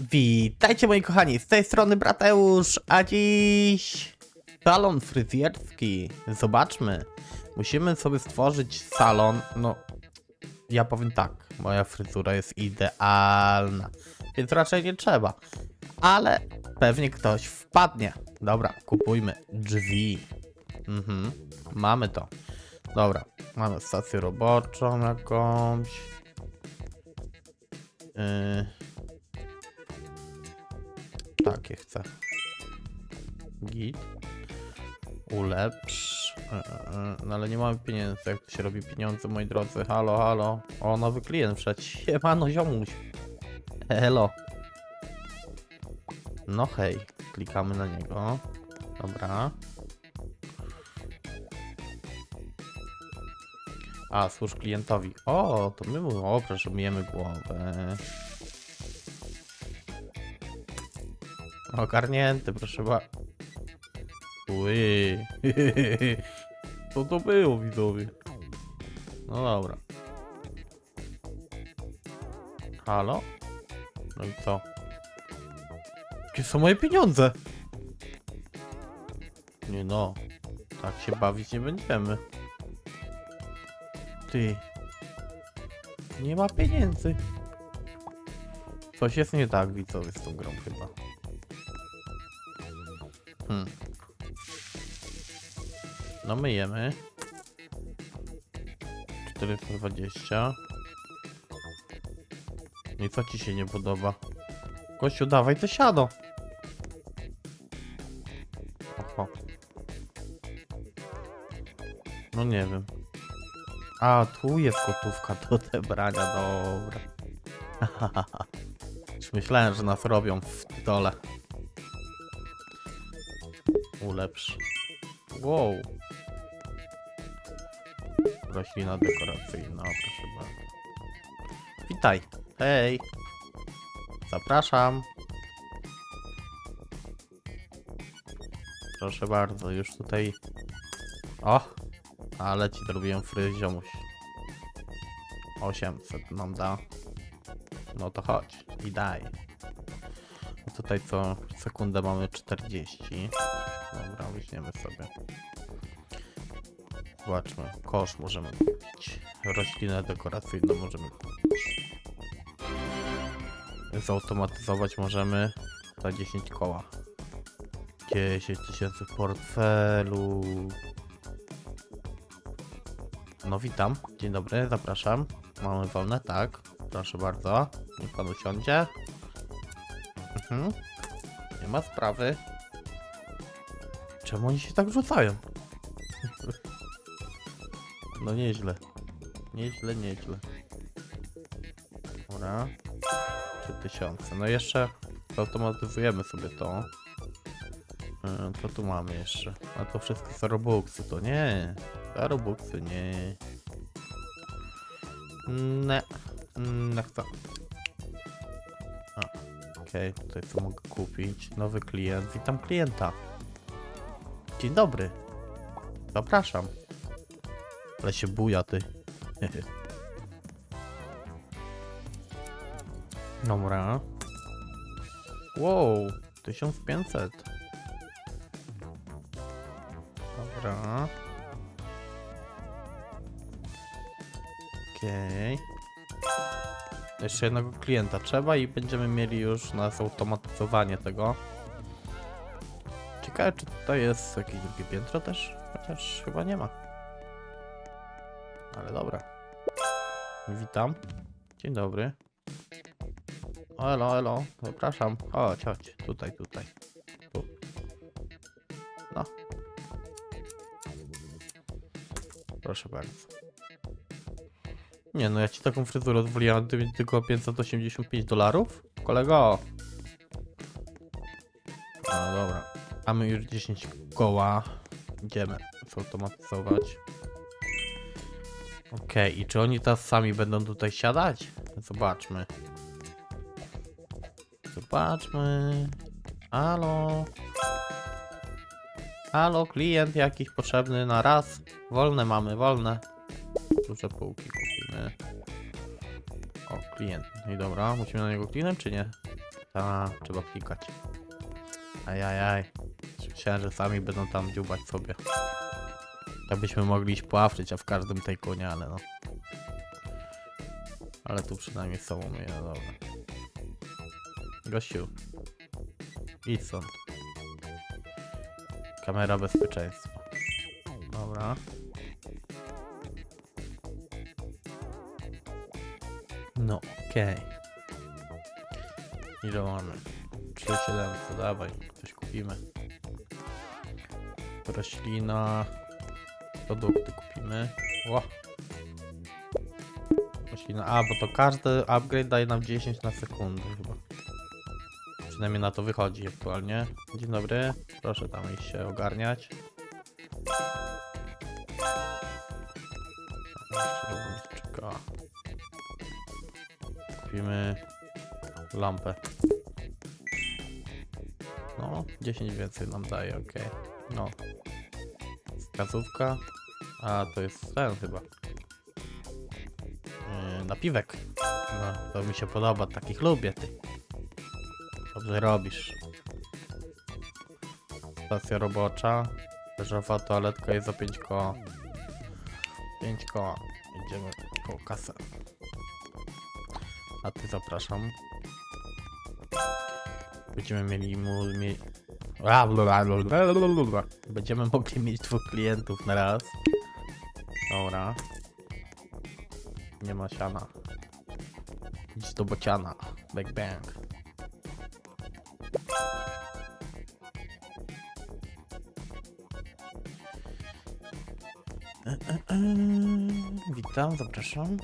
Witajcie moi kochani, z tej strony Brateusz, a dziś salon fryzjerski. Zobaczmy, musimy sobie stworzyć salon, no ja powiem tak, moja fryzura jest idealna, więc raczej nie trzeba, ale pewnie ktoś wpadnie. Dobra, kupujmy drzwi. Mhm, mamy to. Dobra, mamy stację roboczą jakąś. Yy... Takie chcę. Git. Ulepsz. E, e, No ale nie mamy pieniędzy. Jak to się robi pieniądze, moi drodzy? Halo, halo. O, nowy klient wszedł. Siemano, ziomuś. Hello. No hej. Klikamy na niego. Dobra. A, służ klientowi. O, to my mu, o, proszę, myjemy głowę. Ogarnięty, proszę ba... Ły. Co to było, widzowie? No dobra. Halo? No i co? Gdzie są moje pieniądze? Nie no. Tak się bawić nie będziemy. Ty. Nie ma pieniędzy. Coś jest nie tak, widzowie, z tą grą chyba. Hmm. No myjemy. 420. No I co ci się nie podoba? Kościół, dawaj to siado. Oho. No nie wiem. A, tu jest gotówka do odebrania, dobra. Myślałem, że nas robią w dole. Ulepsz. Wow. Roślina dekoracyjna, proszę bardzo. Witaj. Hej. Zapraszam. Proszę bardzo, już tutaj... O! Ale ci zrobiłem fryziomuś. 800 nam da. No to chodź i daj. I tutaj co sekundę mamy 40. Dobra, weźmiemy sobie. Zobaczmy. Kosz możemy kupić. Roślinę dekoracyjną możemy kupić. Zautomatyzować możemy za 10 koła. 10 tysięcy portfelu. No witam. Dzień dobry, zapraszam. Mamy wolne, tak. Proszę bardzo. Niech pan usiądzie. Mhm. Nie ma sprawy. Czemu oni się tak rzucają? No nieźle. Nieźle, nieźle. Dobra. 3000. No jeszcze zautomatyzujemy sobie to. E, Co tu mamy jeszcze? A to wszystko są robuxy, to nie. Za robuxy, nie. Nie. Nie chcę. A, Okej, tutaj co mogę kupić? Nowy klient. Witam klienta. Dzień dobry. Zapraszam. Ale się buja ty. Dobra. Wow, 1500. Dobra. Okej. Jeszcze jednego klienta trzeba i będziemy mieli już na zautomatyzowanie tego. Ciekawe, czy tutaj jest jakieś drugie piętro też? Chociaż chyba nie ma. Ale dobra. Witam. Dzień dobry. Elo, elo. Zapraszam. Chodź, chodź. Tutaj, tutaj. Tu. No. Proszę bardzo. Nie no, ja ci taką fryzurę mi tylko 585 dolarów? Kolego! No dobra. Mamy już 10 koła. Idziemy zautomatyzować. Okej, i czy oni teraz sami będą tutaj siadać? Zobaczmy. Zobaczmy. Halo. Halo, klient jakiś potrzebny na raz. Wolne mamy, wolne. Duże półki kupimy. O, klient. No i dobra, musimy na niego kliknąć czy nie? Ta, trzeba klikać. Ajajaj. Myślałem, że sami będą tam dziubać sobie. Tak byśmy mogli iść poawczyć, a w każdym tej konie, ale no. Ale tu przynajmniej są umyje, no dobra. Gościu. Idź stąd. Kamera bezpieczeństwa. Dobra. No, okej. Ile mamy? 3700, dawaj, coś kupimy. Roślina. Produkty kupimy. Ło. Roślina. A, bo to każdy upgrade daje nam 10 na sekundę chyba. Przynajmniej na to wychodzi aktualnie. Dzień dobry. Proszę tam iść się ogarniać. Kupimy lampę. No, 10 więcej nam daje, ok. No. Wskazówka. A, to jest ten chyba. Yy, napiwek. No, to mi się podoba, takich lubię, ty. Dobrze robisz. Stacja robocza. Leżowa toaletka jest za 5 koła. 5 koła. Idziemy po kasę. A ty zapraszam. Będziemy mieli mu... Będziemy mogli mieć dwóch klientów na raz. Dobra. Nie ma siana. Idź do bociana. Bang bang. E, e, e. Witam, zapraszam.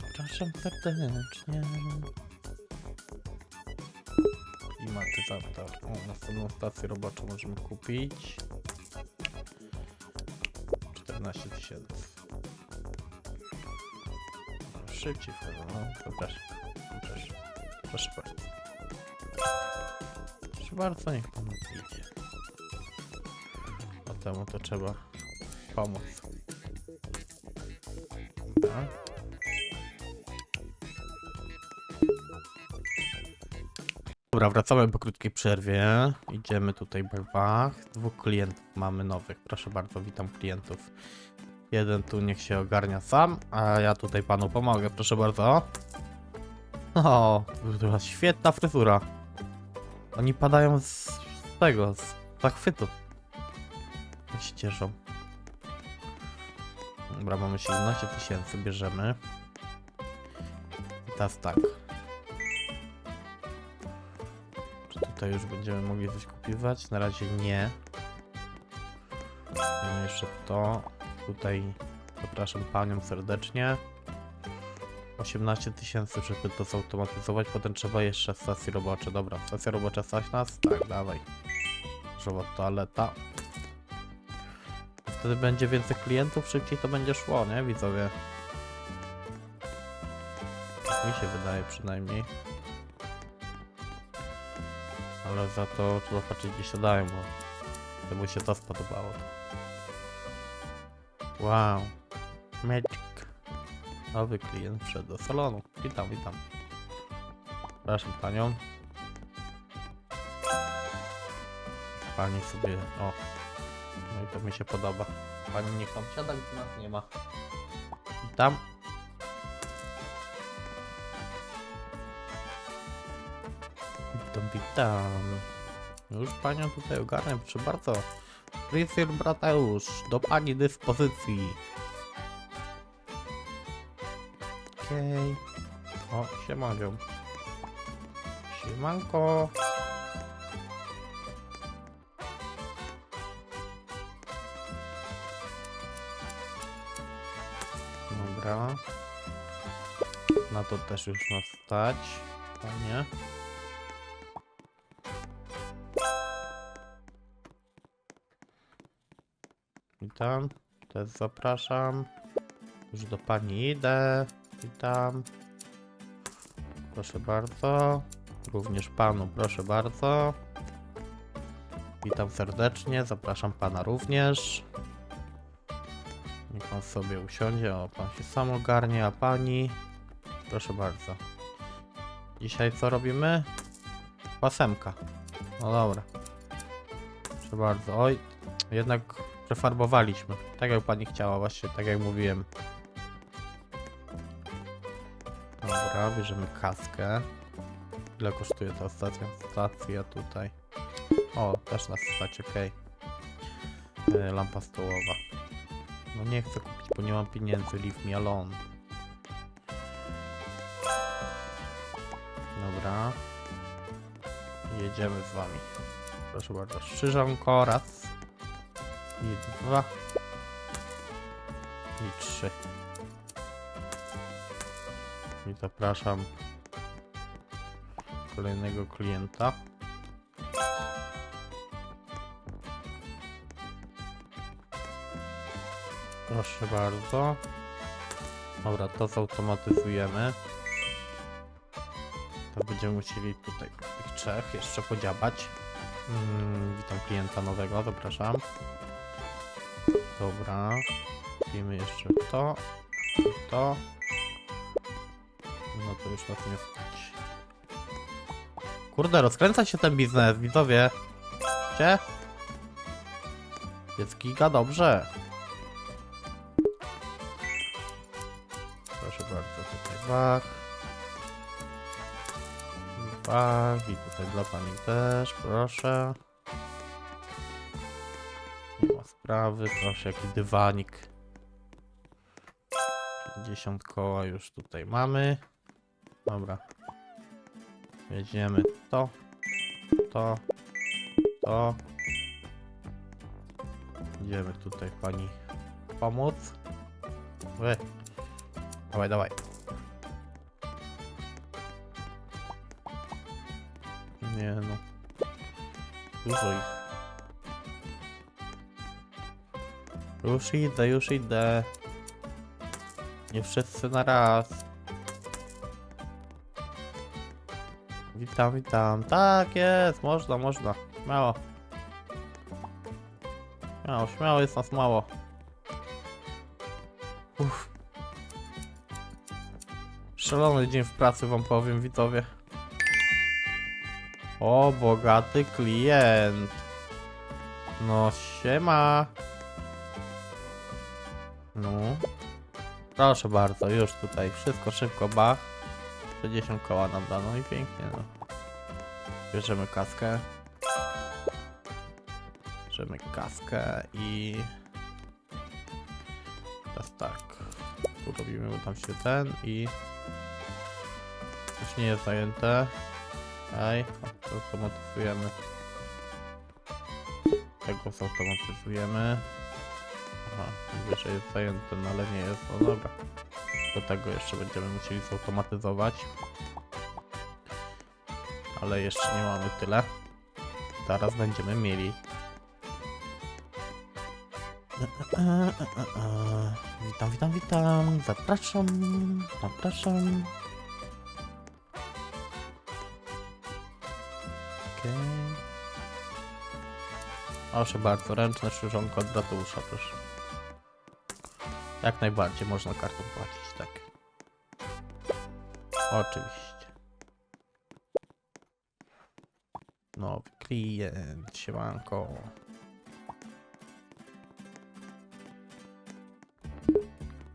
Zapraszam serdecznie. Klimatyzator. O, następną stację roboczą możemy kupić. 14 tysięcy. Szybciej wchodzą, no zapraszam. Zapraszam. Proszę bardzo. Proszę bardzo, niech pan idzie. A temu to trzeba pomóc. Tak. Dobra, wracamy po krótkiej przerwie. Idziemy tutaj bach. Dwóch klientów mamy nowych. Proszę bardzo, witam klientów. Jeden tu niech się ogarnia sam, a ja tutaj panu pomogę. Proszę bardzo. O, świetna fryzura. Oni padają z, z tego, z zachwytu. Jak się cieszą. Dobra, mamy 17 tysięcy, bierzemy. I teraz tak. Tutaj już będziemy mogli coś kupiwać? Na razie nie. Mamy jeszcze to. Tutaj zapraszam panią serdecznie. 18 tysięcy, żeby to zautomatyzować. Potem trzeba jeszcze stacje robocze. Dobra, stacja robocza stać nas? Tak, dawaj. Żowa toaleta. Wtedy będzie więcej klientów, szybciej to będzie szło, nie widzowie? Tak mi się wydaje przynajmniej. Ale za to trzeba patrzeć gdzie siadają, bo gdyby się to spodobało. Wow. Magic. Nowy klient wszedł do salonu. Witam, witam. Przepraszam panią. Pani sobie. O. No i to mi się podoba. Pani niech tam siada, gdzie nas nie ma. Witam. Witam, witam. Już panią tutaj ogarniam, proszę bardzo. Fryzjer Brateusz, do pani dyspozycji. Okej. O, siemanią. Siemanko. Dobra. Na to też już nas stać. Fajnie. Witam. Też zapraszam. Już do pani idę. Witam. Proszę bardzo. Również panu, proszę bardzo. Witam serdecznie, zapraszam pana również. Niech pan sobie usiądzie, o pan się sam ogarnie, a pani. Proszę bardzo. Dzisiaj co robimy? Pasemka. No dobra. Proszę bardzo. Oj, jednak przefarbowaliśmy. Tak jak pani chciała, właśnie tak jak mówiłem. Dobra, bierzemy kaskę. Ile kosztuje ta stacja? Stacja tutaj. O, też nas stać, okej. E, Lampa stołowa. No nie chcę kupić, bo nie mam pieniędzy. Leave me alone. Dobra. Jedziemy z wami. Proszę bardzo. Strzyżonko raz. I dwa. I trzy. I zapraszam kolejnego klienta. Proszę bardzo. Dobra, to zautomatyzujemy. To będziemy musieli tutaj tych trzech jeszcze podziabać. Mm, witam klienta nowego, zapraszam. Dobra. Robimy jeszcze to. To. No to już nas nie stać. Kurde, rozkręca się ten biznes, widzowie. Gdzie? Jest giga dobrze. Proszę bardzo, tutaj bach. Bach i tutaj dla pani też, proszę. Sprawy, proszę, jaki dywanik. 50 koła już tutaj mamy. Dobra. Jedziemy to, to, to. Idziemy tutaj pani pomóc. Wy. Dawaj, dawaj. Nie no. Dużo ich. Już idę, już idę. Nie wszyscy na raz. Witam, witam. Tak jest, można, można. Śmiało. Śmiało, śmiało jest nas mało. Uff. Szalony dzień w pracy wam powiem, widzowie. O, bogaty klient. No, siema. No. Proszę bardzo, już tutaj. Wszystko szybko, bach. 60 koła nam dano i pięknie, no. Bierzemy kaskę. Bierzemy kaskę i... Teraz tak. Tu robimy bo tam się ten i... Już nie jest zajęte. Ej, to automatyzujemy. Tego zautomatyzujemy. Mówię, że jest zajęte, no ale nie jest. No dobra. Do tego jeszcze będziemy musieli zautomatyzować. Ale jeszcze nie mamy tyle. Zaraz będziemy mieli. Witam, witam, witam. Zapraszam. Zapraszam. Okej. Proszę bardzo, ręczne szyżonko od Bratusza, proszę. Jak najbardziej można kartą płacić, tak. Oczywiście. Nowy klient, siemanko.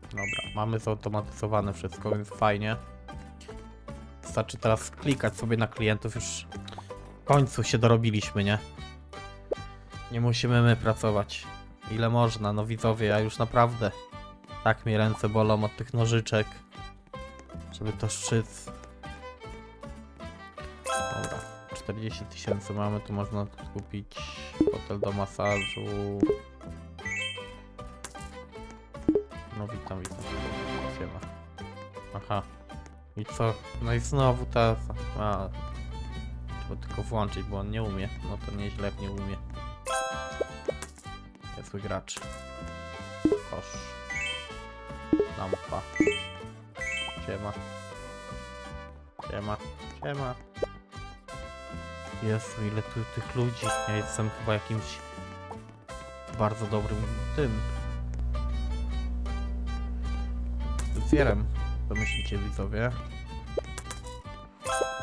Dobra, mamy zautomatyzowane wszystko, więc fajnie. Wystarczy teraz klikać sobie na klientów, już w końcu się dorobiliśmy, nie? Nie musimy my pracować. Ile można, no widzowie, ja już naprawdę tak mi ręce bolą od tych nożyczek. Żeby to szczyc. Dobra, 40 tysięcy mamy, tu można kupić hotel do masażu. No witam, witam. Siema. Aha. I co? No i znowu ta... A, trzeba tylko włączyć, bo on nie umie. No to nieźle nie umie. Niezły gracz. Kosz. Lampa. Siema. Siema. Siema. Jezu, ile tu tych ludzi. Ja jestem chyba jakimś bardzo dobrym tym. Zwierem. Co myślicie widzowie?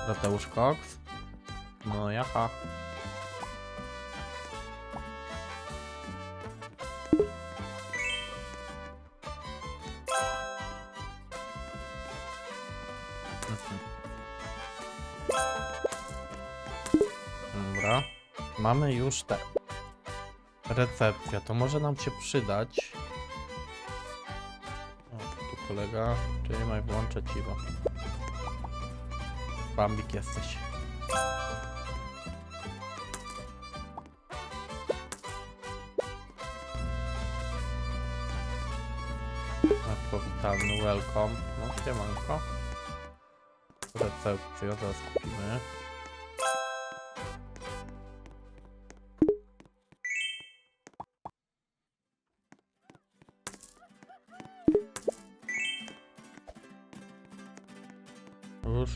Mateusz Cox. No jaha. Mamy już te. Recepcja, to może nam się przydać. O, tu kolega, czyli ma włączać Iwo. Bambik jesteś. Marko witalny, welcome. No siemanko. Recepcja, zaraz kupimy.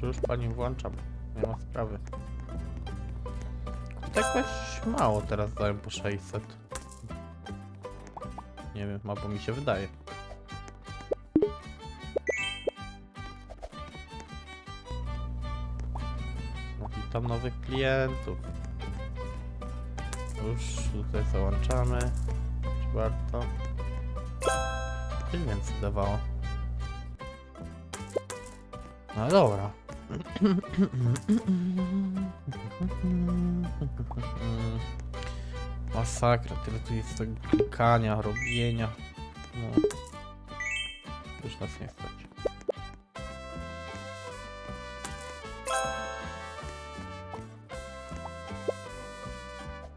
Już, już pani włączam. Nie ma sprawy. To jakoś mało teraz dają po 600. Nie wiem, albo mi się wydaje. No witam nowych klientów. Już tutaj załączamy. Czy warto? Ile więcej dawało? No dobra. Masakra, tyle tu jest tego klikania, robienia. No. Już nas nie stać.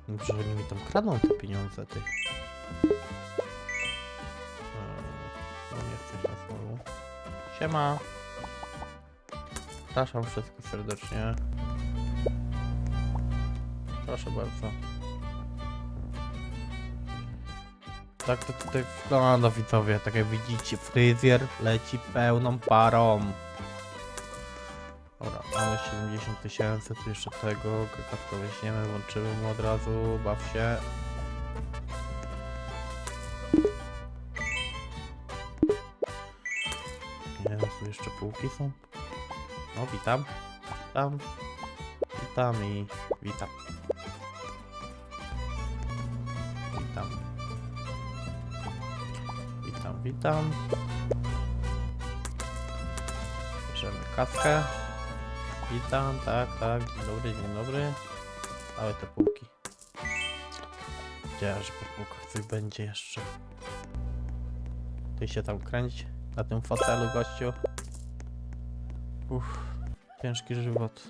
Dobrze, oni mi tam kradną te pieniądze, ty. Eee, No nie chcesz nas znowu. Siema. Przepraszam wszystkich serdecznie. Proszę bardzo. Tak to tutaj wygląda widzowie, tak jak widzicie, fryzjer leci pełną parą. Dobra, mamy 70 tysięcy, tu jeszcze tego, kakatko weźmiemy, włączymy mu od razu, baw się. Nie wiem, tu jeszcze półki są. No, witam. Witam. Witam i witam. Witam. Witam, witam. Bierzemy kaskę. Witam, tak, tak. Dzień dobry, dzień dobry. Dawaj te półki. Wiedziałem, że po półkach coś będzie jeszcze. Ty się tam kręć na tym fotelu, gościu. Uff, ciężki żywot.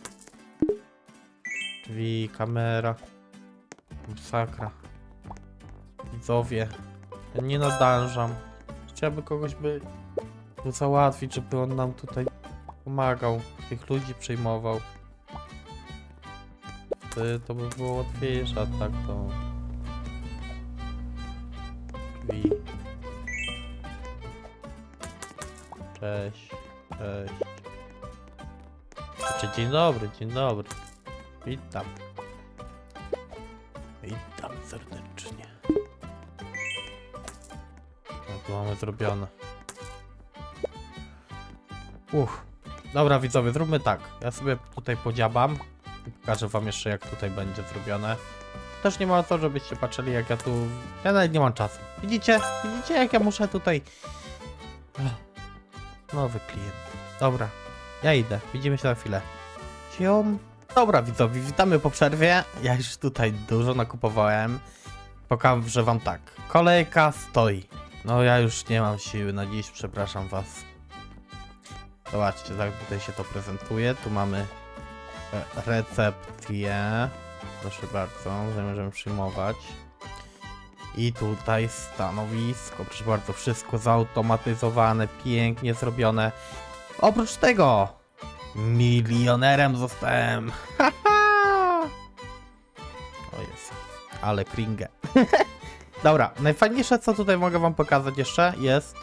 Drzwi, kamera. Masakra. Widzowie. Ja nie nadążam. Chciałby kogoś by załatwić, żeby on nam tutaj pomagał. Tych ludzi przejmował. Wtedy to by było łatwiejsze, a tak to... Drzwi. Cześć. Cześć. Znaczy, dzień dobry, dzień dobry. Witam. Witam serdecznie. No tu mamy zrobione. Uff. Dobra widzowie, zróbmy tak. Ja sobie tutaj podziabam i pokażę wam jeszcze jak tutaj będzie zrobione. Też nie ma co, żebyście patrzyli jak ja tu... Ja nawet nie mam czasu. Widzicie? Widzicie jak ja muszę tutaj... Nowy klient. Dobra, ja idę. Widzimy się za chwilę. Ciom. Dobra widzowie, witamy po przerwie. Ja już tutaj dużo nakupowałem. Pokażę wam tak. Kolejka stoi. No ja już nie mam siły na dziś, przepraszam was. Zobaczcie, tak tutaj się to prezentuje. Tu mamy e, recepcję. Proszę bardzo, zamierzam przyjmować. I tutaj stanowisko, proszę bardzo, wszystko zautomatyzowane, pięknie zrobione. Oprócz tego, milionerem zostałem. O jest, ale kringę. Dobra, najfajniejsze co tutaj mogę wam pokazać jeszcze jest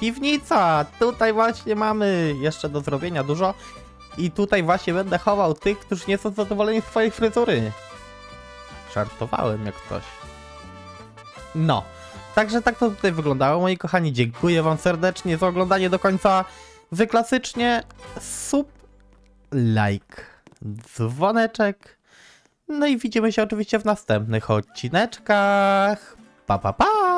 piwnica. Tutaj właśnie mamy jeszcze do zrobienia dużo. I tutaj właśnie będę chował tych, którzy nie są zadowoleni z swojej fryzury. Żartowałem jak ktoś. No. Także tak to tutaj wyglądało, moi kochani. Dziękuję wam serdecznie za oglądanie do końca. Wy klasycznie sub, like. dzwoneczek. No i widzimy się oczywiście w następnych odcineczkach. Pa, pa, pa!